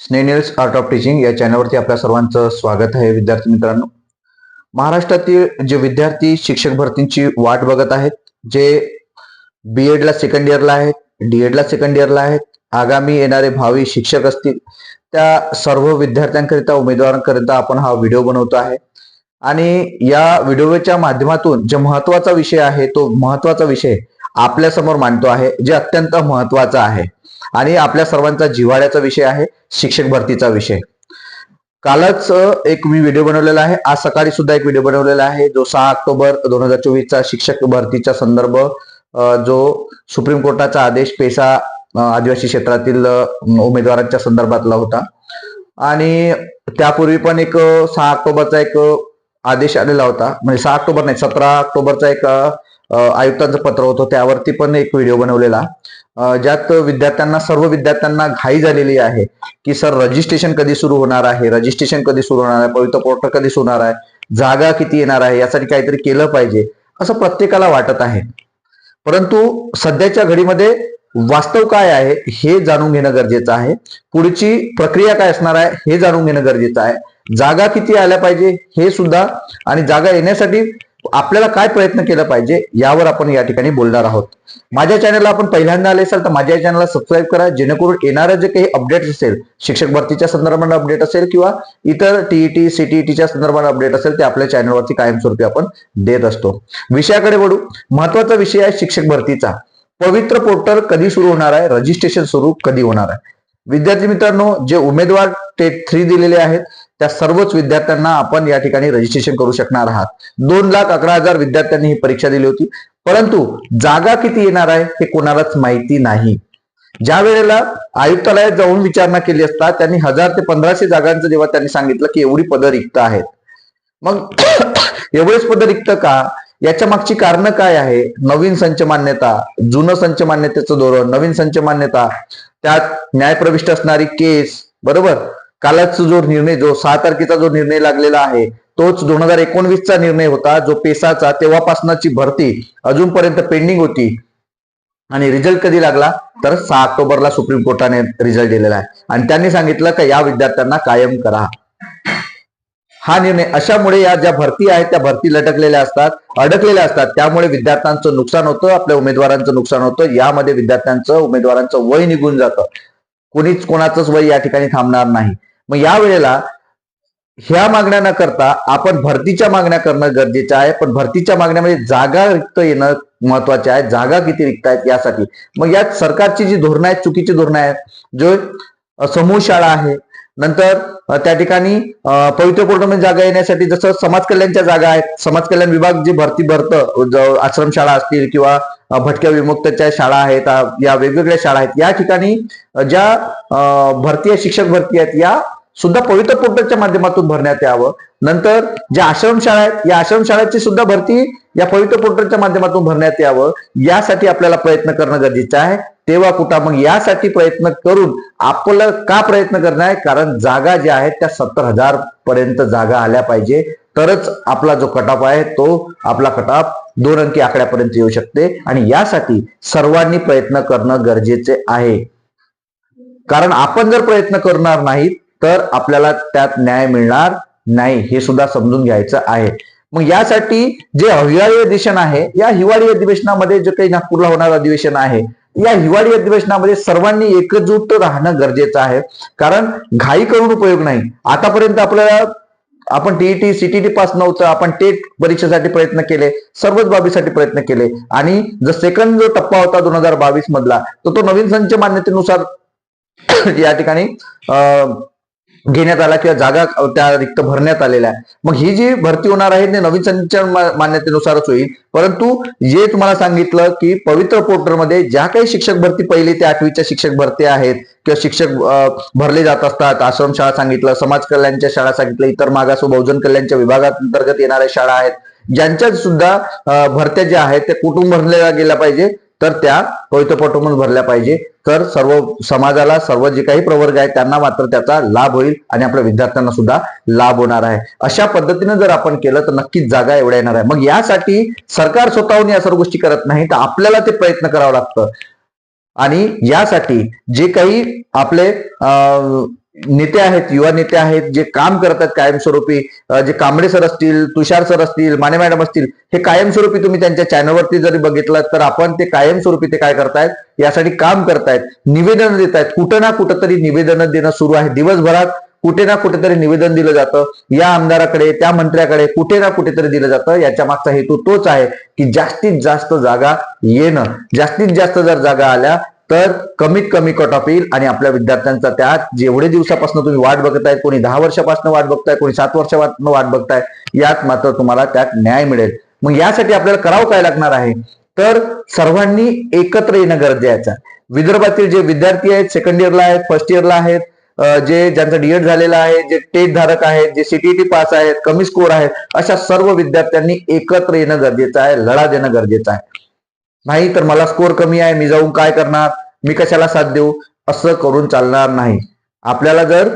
स्नेनिल्स art of teaching या चॅनलवरती आपल्या सर्वांचं स्वागत आहे विद्यार्थी मित्रांनो. महाराष्ट्रातील जे विद्यार्थी शिक्षक भरतींची वाट बघत आहेत जे बी एडला सेकंड इयरला आहेत डी एडला सेकंड इयरला आहेत आगामी येणारे भावी शिक्षक असतील त्या सर्व विद्यार्थ्यांकरिता उमेदवारांकरिता आपण हा व्हिडिओ बनवतो आहे. आणि या व्हिडिओच्या माध्यमातून जे महत्त्वाचा विषय आहे तो महत्त्वाचा विषय आपल्यासमोर मांडतो आहे जे अत्यंत महत्वाचं आहे. आणि आपल्या सर्वांचा जिव्हाळ्याचा विषय आहे शिक्षक भरतीचा विषय. कालच एक मी व्हिडिओ बनवलेला आहे. आज सकाळी सुद्धा एक व्हिडिओ बनवलेला आहे. जो सहा ऑक्टोबर दोन हजार चोवीसचा शिक्षक भरतीचा संदर्भ जो सुप्रीम कोर्टाचा आदेश पेसा आदिवासी क्षेत्रातील उमेदवारांच्या संदर्भातला होता. आणि त्यापूर्वी पण एक सहा ऑक्टोबरचा एक आदेश आलेला होता. म्हणजे सहा ऑक्टोबर नाही सतरा ऑक्टोबरचा एक आयुक्तांचं पत्र होतं त्यावरती पण एक व्हिडिओ बनवलेला. ज्यात विद्यार्थ्यांना सर्व विद्यार्थ्यांना घाई झालेली आहे की सर रजिस्ट्रेशन कधी सुरू होणार आहे? रजिस्ट्रेशन कधी सुरू होणार आहे? पवित्र पोर्टल कधी होणार आहे? जागा किती येणार आहे? यासाठी काहीतरी केलं पाहिजे. असं प्रत्येकाला वाटत आहे. परंतु सध्याच्या घडीमध्ये वास्तव काय आहे हे जाणून घेणं गरजेचं आहे. पुढची प्रक्रिया काय असणार आहे हे जाणून घेणं गरजेचं आहे. जागा किती आल्या पाहिजे हे सुद्धा आणि जागा येण्यासाठी आपल्याला काय प्रयत्न केला पाहिजे यावर आपण या ठिकाणी बोलणार आहोत. माझ्या चॅनलला आपण पहिल्यांदा आले असाल तर माझ्या चॅनलला सबस्क्राईब करा जेणेकरून येणारं जे काही अपडेट असेल शिक्षक भरतीच्या संदर्भात अपडेट असेल किंवा इतर टीईटी सीटीईटीच्या संदर्भात अपडेट असेल ते आपल्या चॅनलवरती कायमस्वरूपी आपण देत असतो. विषयाकडे वळू. महत्त्वाचा विषय आहे शिक्षक भरतीचा. पवित्र पोर्टल कधी सुरू होणार आहे? रजिस्ट्रेशन सुरू कधी होणार आहे? विद्यार्थी मित्रांनो जे उमेदवार टेट थ्री दिलेले आहेत त्या सर्वच विद्यार्थ्यांना आपण या ठिकाणी रजिस्ट्रेशन करू शकणार आहात. दोन लाख अकरा हजार विद्यार्थ्यांनी ही परीक्षा दिली होती. परंतु जागा किती येणार आहे हे कोणालाच माहिती नाही. ज्या वेळेला आयुक्तालयात जाऊन विचारणा केली असता त्यांनी हजार ते पंधराशे जागांचं जेव्हा त्यांनी सांगितलं की एवढी पदं रिक्त आहेत. मग एवढेच पदं रिक्त का? याच्या मागची कारणं काय आहे? नवीन संच मान्यता जुनं संच मान्यतेचं धोरण नवीन संच मान्यता त्यात न्यायप्रविष्ट असणारी केस बरोबर? कालच जो निर्णय जो सहा तारखेचा जो निर्णय लागलेला आहे तोच दोन हजार एकोणवीसचा निर्णय होता जो पेसाचा तेव्हापासनाची भरती अजूनपर्यंत पेंडिंग होती आणि रिझल्ट कधी लागला? तर सहा ऑक्टोबरला सुप्रीम कोर्टाने रिझल्ट दिलेला आहे. आणि त्यांनी सांगितलं की या विद्यार्थ्यांना कायम करा. हा निर्णय अशामुळे या ज्या भरती आहेत त्या भरती लटकलेल्या असतात अडकलेल्या असतात. त्यामुळे विद्यार्थ्यांचं नुकसान होतं आपल्या उमेदवारांचं नुकसान होतं. यामध्ये विद्यार्थ्यांचं उमेदवारांचं वय निघून जातं. कोणीच कोणाचंच वय या ठिकाणी थांबणार नाही. मग या वेळेला ह्या मागण्या न करता आपण भरतीच्या मागण्या करणं गरजेचं आहे पण भरतीच्या मागण्यामध्ये म्हणजे जागा रिक्त येणं महत्त्वाचे आहे जागा किती रिक्त आहेत यासाठी. मग यात सरकारची जी धोरणं आहेत चुकीची धोरणं आहेत जो समूह शाळा आहे नंतर त्या ठिकाणी पवित्र पोर्टलमध्ये जागा येण्यासाठी जसं समाज कल्याणच्या जागा आहेत समाज कल्याण विभाग जी भरती भरतं आश्रमशाळा असतील किंवा भटक्या विमुक्तच्या शाळा आहेत या वेगवेगळ्या शाळा आहेत या ठिकाणी ज्या भरती शिक्षक भरती आहेत या सुद्धा पवित्र पोर्टलच्या माध्यमातून भरण्यात यावं. नंतर ज्या आश्रमशाळा आहेत या आश्रमशाळेची सुद्धा भरती या पवित्र पोर्टलच्या माध्यमातून भरण्यात यावं. यासाठी आपल्याला प्रयत्न करणं गरजेचं आहे. तेव्हा कुठं मग यासाठी प्रयत्न करून आपलं का प्रयत्न करणं आहे? कारण जागा ज्या आहेत त्या सत्तर हजार पर्यंत जागा आल्या पाहिजे. तरच आपला जो कटाप आहे तो आपला कटाप दोन अंकी आकड्यापर्यंत येऊ शकते. आणि यासाठी सर्वांनी प्रयत्न करणं गरजेचे आहे. कारण आपण जर प्रयत्न करणार नाहीत तर आपल्याला त्यात न्याय मिळणार नाही हे सुद्धा समजून घ्यायचं आहे. मग यासाठी जे हिवाळी अधिवेशन आहे या हिवाळी अधिवेशनामध्ये जे काही नागपूरला होणार अधिवेशन आहे या हिवाळी अधिवेशनामध्ये सर्वांनी एकजूट राहणं गरजेचं आहे. कारण घाई करून उपयोग नाही. आतापर्यंत आपल्याला आपण टीईटी सीटीटी पास नव्हतं आपण टेट परीक्षेसाठी प्रयत्न केले सर्वच बाबीसाठी प्रयत्न केले. आणि जो सेकंड जो टप्पा होता दोन हजार बावीस मधला तर तो नवीन संच मान्यतेनुसार या ठिकाणी अं, घेण्यात आला किंवा जागा त्या रिक्त भरण्यात आलेल्या आहे मग ही जी भरती होणार आहे ते नवीन संच मान्यतेनुसारच होईल. परंतु जे तुम्हाला सांगितलं की पवित्र पोर्टलमध्ये ज्या काही शिक्षक भरती पहिली ते आठवीच्या शिक्षक भरती आहेत किंवा शिक्षक भरले जात असतात आश्रम शाळा सांगितलं समाज कल्याणच्या शाळा सांगितलं इतर मागास व बहुजन कल्याणच्या विभागांतर्गत येणाऱ्या शाळा आहेत ज्यांच्यात सुद्धा भरत्या ज्या आहेत त्या कुठून भरल्या गेल्या पाहिजे. तर त्या पवित्र भरल्या पाहिजे. तर सर्व समाजाला सर्व जे काही प्रवर्ग आहे त्यांना मात्र त्याचा लाभ होईल आणि आपल्या विद्यार्थ्यांना सुद्धा लाभ होणार आहे. अशा पद्धतीने जर आपण केलं तर नक्कीच जागा एवढ्या येणार आहे. मग यासाठी सरकार स्वतःहून या सर्व गोष्टी करत नाही तर आपल्याला ते प्रयत्न करावं लागतं. आणि यासाठी जे काही आपले अं, नेते आहेत युवा नेते आहेत जे काम करतात कायमस्वरूपी जे कांबळे सर असतील तुषार सर असतील माने मॅडम असतील हे कायमस्वरूपी तुम्ही त्यांच्या चॅनलवरती जरी बघितलं तर आपण ते कायमस्वरूपी ते काय करतायत? यासाठी काम करतायत निवेदन देत आहेत कुठं ना कुठं तरी निवेदन देणं सुरू आहे. दिवसभरात कुठे ना कुठेतरी निवेदन दिलं जातं. या आमदाराकडे त्या मंत्र्याकडे कुठे ना कुठेतरी दिलं जातं. याच्या मागचा हेतू तोच आहे की जास्तीत जास्त जागा येणं. जास्तीत जास्त जर जागा आल्या तर कमीत कमी कट ऑफ येईल आणि आपल्या विद्यार्थ्यांचा त्यात जेवढे दिवसापासून तुम्ही वाट बघताय कोणी दहा वर्षापासून वाट बघताय कोणी सात वर्षापासून वाट बघताय यात मात्र तुम्हाला त्यात न्याय मिळेल. मग यासाठी आपल्याला करावं काय लागणार आहे? तर सर्वांनी एकत्र येणं गरजेचं आहे विदर्भातील जे विद्यार्थी आहेत सेकंड इयरला आहेत फर्स्ट इयरला आहेत जे ज्यांचा डीएड झालेला आहे जे टेट धारक आहेत जे सीटीटी पास आहेत कमी स्कोर आहेत अशा सर्व विद्यार्थ्यांनी एकत्र येणं गरजेचं आहे लढा देणं गरजेचं आहे. नाही तर मला स्कोर कमी आहे मी जाऊन काय करणार? मी कशाला साथ देऊ? असं करून चालणार नाही. आपल्याला जर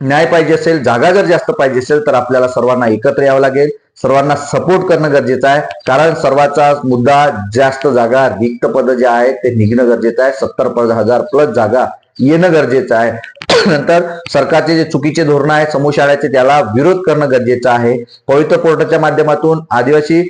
न्याय पाहिजे असेल जागा जर जास्त पाहिजे असेल तर आपल्याला सर्वांना एकत्र यावं लागेल. सर्वांना सपोर्ट करणं गरजेचं आहे. कारण सर्वांचा मुद्दा जास्त जागा रिक्त पद जे आहेत ते निघणं गरजेचं आहे. सत्तर पद हजार प्लस जागा येणं गरजेचं आहे. नंतर सरकारचे जे चुकीचे धोरण आहे समूह शाळेचे त्याला विरोध करणं गरजेचं आहे. पवित्र पोर्टलच्या माध्यमातून आदिवासी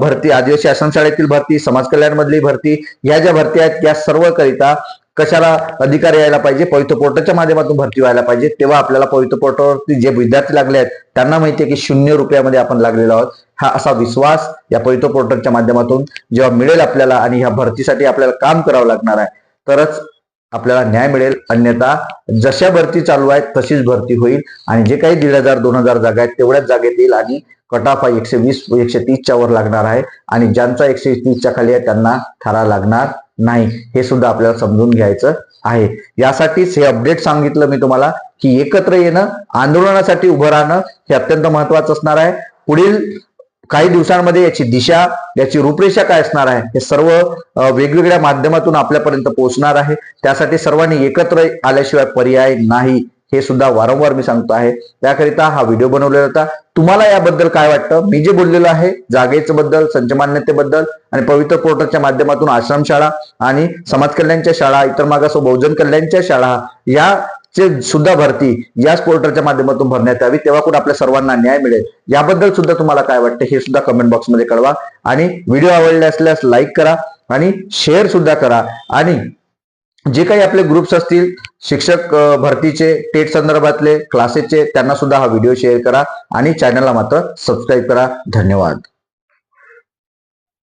भरती आदिवासी आश्रमशाळेतील भरती समाज कल्याण मधली भरती ह्या ज्या भरती आहेत त्या सर्व करिता कशाला अधिकार यायला पाहिजे? पवित्र पोर्टलच्या माध्यमातून भरती व्हायला पाहिजे. तेव्हा आपल्याला पवित्र पोर्टलवरती जे विद्यार्थी लागले आहेत त्यांना माहिती आहे की शून्य रुपयामध्ये आपण लागलेलो आहोत. हा असा विश्वास या पवित्र पोर्टलच्या माध्यमातून जेव्हा मिळेल आपल्याला आणि ह्या भरतीसाठी आपल्याला काम करावं लागणार आहे तरच आपल्याला न्याय मिळेल. अन्यथा जशा भरती चालू आहेत तशीच भरती होईल. आणि जे काही दीड हजार दोन हजार जागा आहेत तेवढ्याच जागेत येईल आणि कटाफ हा एकशे वीस एकशे तीसच्या वर लागणार आहे आणि ज्यांचा एकशे तीसच्या खाली आहे त्यांना ठरा लागणार नाही. हे सुद्धा आपल्याला समजून घ्यायचं आहे. यासाठीच हे अपडेट सांगितलं मी तुम्हाला की एकत्र येणं आंदोलनासाठी उभं राहणं हे अत्यंत महत्वाचं असणार आहे. पुढील काही दिवसांमध्ये याची दिशा याची रूपरेषा काय असणार आहे हे सर्व वेगवेगळ्या माध्यमातून आपल्यापर्यंत पोहोचणार आहे. त्यासाठी सर्वांनी एकत्र आल्याशिवाय पर्याय नाही. हे सुद्धा वारंवार मी सांगतो आहे. त्याकरिता हा व्हिडिओ बनवलेला होता. तुम्हाला याबद्दल काय वाटतं? मी जे बोललेलो आहे जागेचं बद्दल संचमान्यतेबद्दल आणि पवित्र पोर्टलच्या माध्यमातून आश्रमशाळा आणि समाज कल्याणच्या शाळा इतर मागास बहुजन कल्याणच्या शाळा या चे सुद्धा भरती याच पोर्टलच्या माध्यमातून भरण्यात यावी. तेव्हा कुठे आपल्या सर्वांना न्याय मिळेल. याबद्दल सुद्धा तुम्हाला काय वाटतं? हे सुद्धा कमेंट बॉक्समध्ये कळवा. आणि व्हिडिओ आवडले असल्यास लाईक करा आणि शेअर सुद्धा करा. आणि जे काही आपले ग्रुप्स असतील शिक्षक भरतीचे टेट संदर्भातले क्लासेसचे त्यांना सुद्धा हा व्हिडिओ शेअर करा आणि चॅनलला मात्र सबस्क्राईब करा. धन्यवाद.